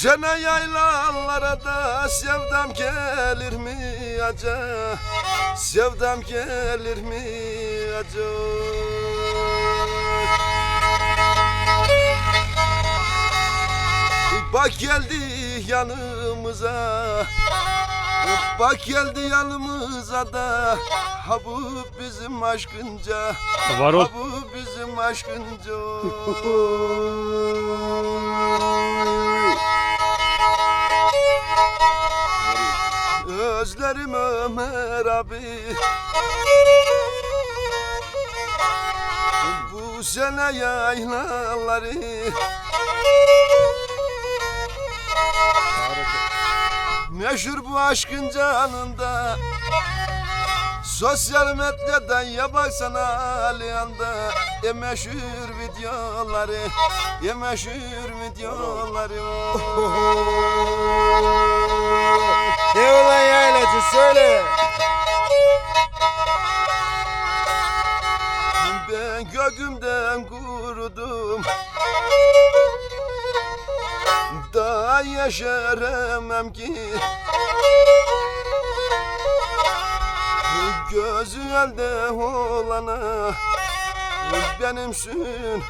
Bu sene yaylalara da sevdam gelir mi acaba? Sevdam gelir mi acaba? Bak geldi yanımıza Bak geldi yanımıza da Ha bu bizim aşkınca Var. Ha bu bizim aşkınca Özlerim Ömer abi. Bu sene yaylaları. Meşhur bu aşkın canında. Sosyal medyadan ya baksana aliyanda E meşhur videoları E meşhur videoları Ne olan yaylacı söyle. Ben gökümden kurudum. Daha yaşaramam ki. Gözü elde olana Benimsin,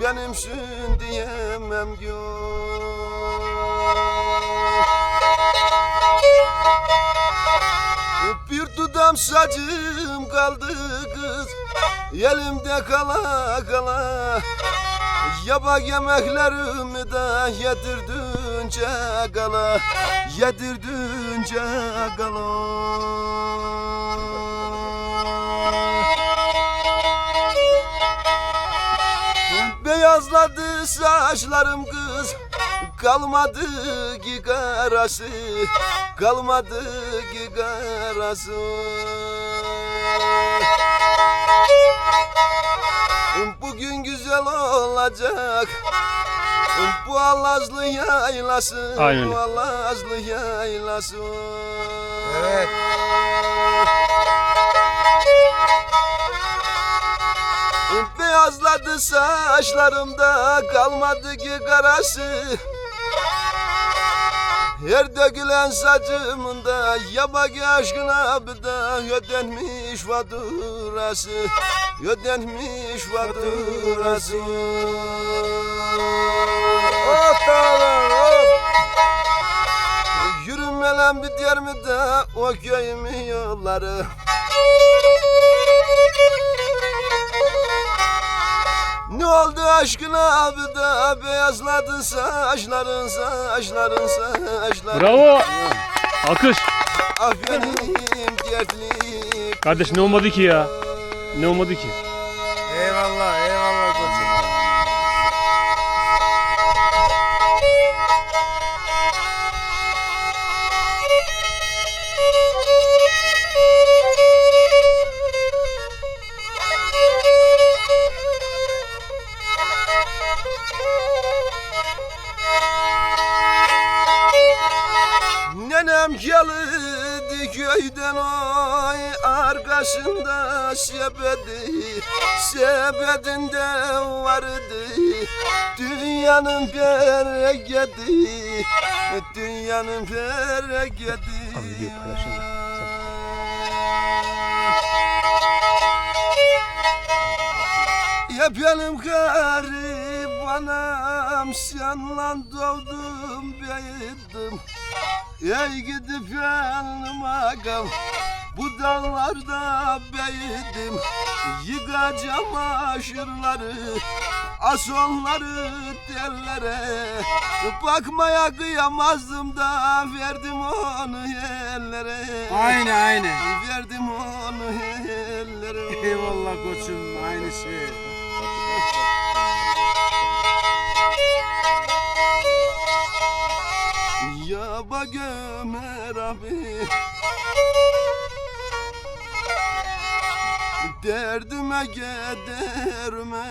benimsin diyemem yok Bir tutam sacım kaldı kız. Elimde kala kala. Yabak yemeklerimi de yedirdince kala Yedirdince kala Beyazladı saçlarım kız Kalmadı ki karası Kalmadı ki karası Bugün güzel olacak Bu Allah'lı yaylası Aynen. Bu Allah'lı yaylası Evet. Beyazladı saçlarımda kalmadı ki karası Her dökülen saçımda yabaki aşkına bir da ödenmiş faturası Ödenmiş faturası Of dağlar of. Yürümelen biter mi de o köyümün yolları oldu aşkına abi da beyazladı saçların saçların saçların Bravo. Alkış. Benim dertli Kardeş ne olmadı ki ya? Ne olmadı ki? Arkasında sepedi sepetinde vardı. Dünyanın bereketi dünyanın bereketi. Abi video paylaşın. Ya benim garibanım senle doğdum büyüdüm Ey gidip yanım ağam bu dağlarda büyüdüm Yıkacağım aşırları asonları tellere Bakmaya kıyamazdım da verdim onu ellere Aynı aynı. Verdim onu ellere Eyvallah koçum aynı şey. Ya bak Ömer abi Derdime kederime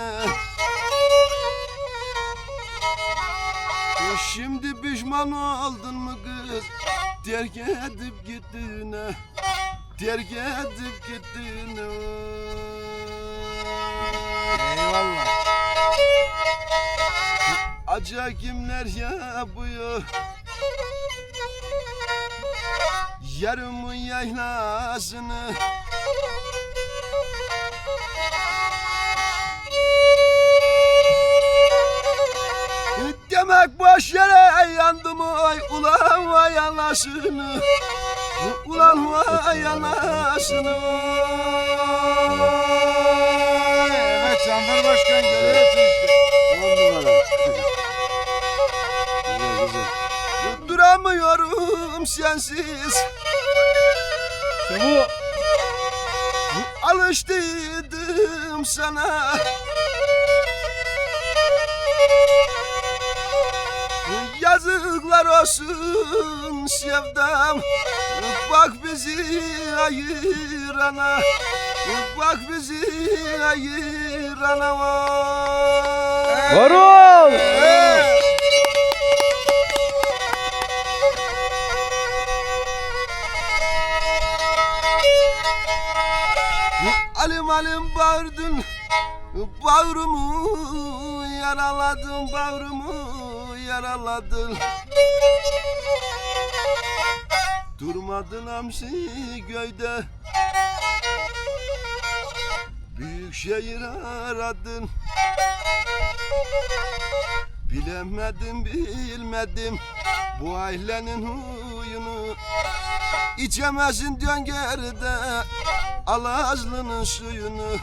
Şimdi pişman oldun mu kız? Terk edip gittiğine Terk edip gittiğine. Eyvallah. Acı kimler yapıyor? Yarımın yaylasını Demek boş yere yandım ay ulan vay anasını Ulan vay anasını Evet Canfer Başkan görüyorsun işte. On numara. güzel güzel. Duramıyorum sensiz bu. Alıştıydım sana. Yazıklar olsun sevdam. Bak bizi ayırana. Bak bizi ayırana. Vay. Var ol. Alim alim bağırdın Bağrımı yaraladın Bağrımı yaraladın Durmadın hamsi göyde Büyük şehir aradın Bilemedim bilmedim Bu ailenin huyunu İçemezsin dön geride Al ağzının suyunu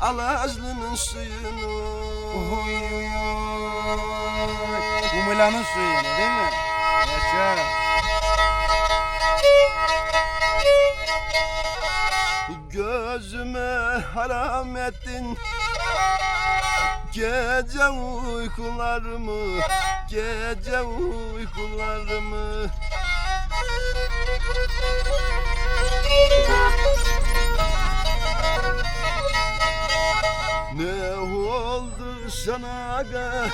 Al ağzının suyunu Oy, oy, oy. Bu Milan'ın suyu yine değil mi? Yaşa. Gözüme haram ettin Gece uykularımı Gece uykularımı sana aga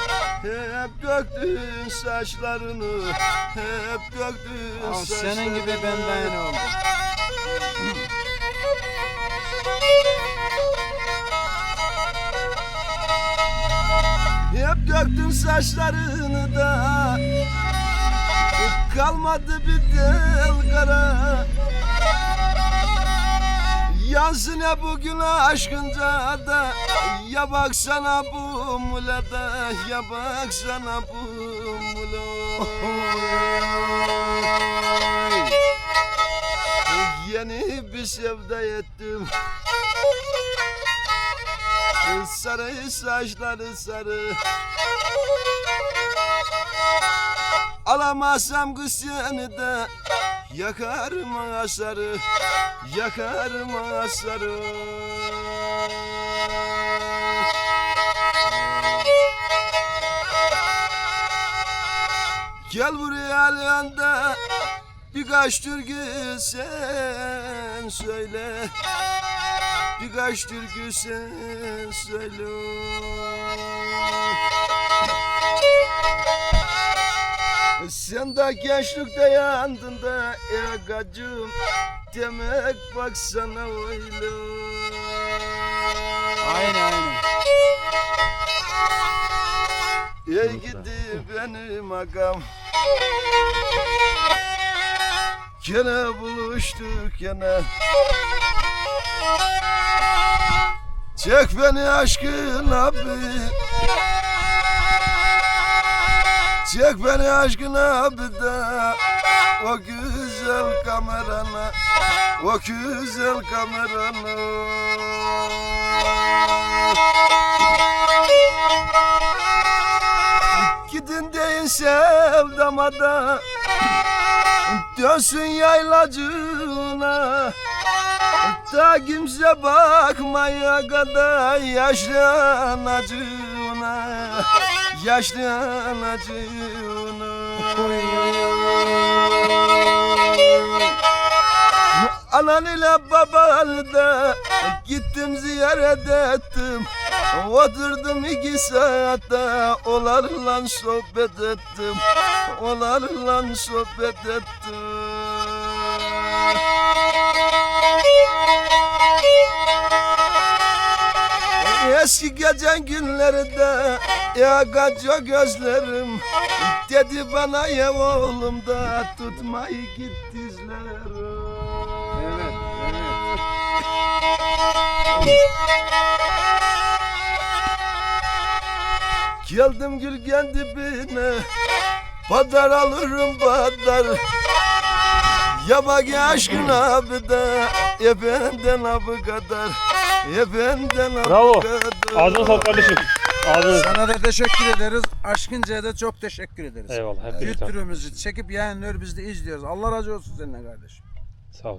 Hep döktün saçlarını Hep döktün Al saçlarını senin gibi ben oldum. Hep döktün saçlarını da Kalmadı bir tel kara Yansın ya bugün aşkınca da Ya baksana bu mulada Ya baksana bu mulada Yeni bir sevda ettim. Sarı saçları sarı. Alamazsam kız seni de Yakarım asarı? Yakarım asarı? Gel buraya yanda Birkaç türkü sen söyle. Birkaç türkü sen söyle Sen de gençlikte yandın da Egacım Demek baksana öyle. Aynı aynı. Ey gidi benim agam. Gene buluştuk gene. Çek beni aşkın abi Çek beni aşkın abi de O güzel kamerana O güzel kamerana. Gidin deyin sevdama da Dönsün yaylacına. Da kimse bakmaya kadar Yaşlı anacığına Yaşlı anacığına Anan ile babanı da gittim ziyaret ettim. Oturdum iki saatte onlarla sohbet ettim. Onlarla sohbet ettim eski geçen günlerde Ya kaçıyor gözlerim. Dedi bana ya oğlum da Tutmayı git dizlerim. Evet, evet. Geldim gülgen dibine Badar alırım badar. Ya bak ya aşkın abi de Ya benden abi kadar Ya benden Bravo. Ağzına sağlık kardeşim. Ağzına Sana da teşekkür ederiz. Aşkınca'ya da çok teşekkür ederiz. Eyvallah hep birlikte. Kültürümüzü çekip yayınlıyor biz de izliyoruz. Allah razı olsun seninle kardeşim. Sağ ol.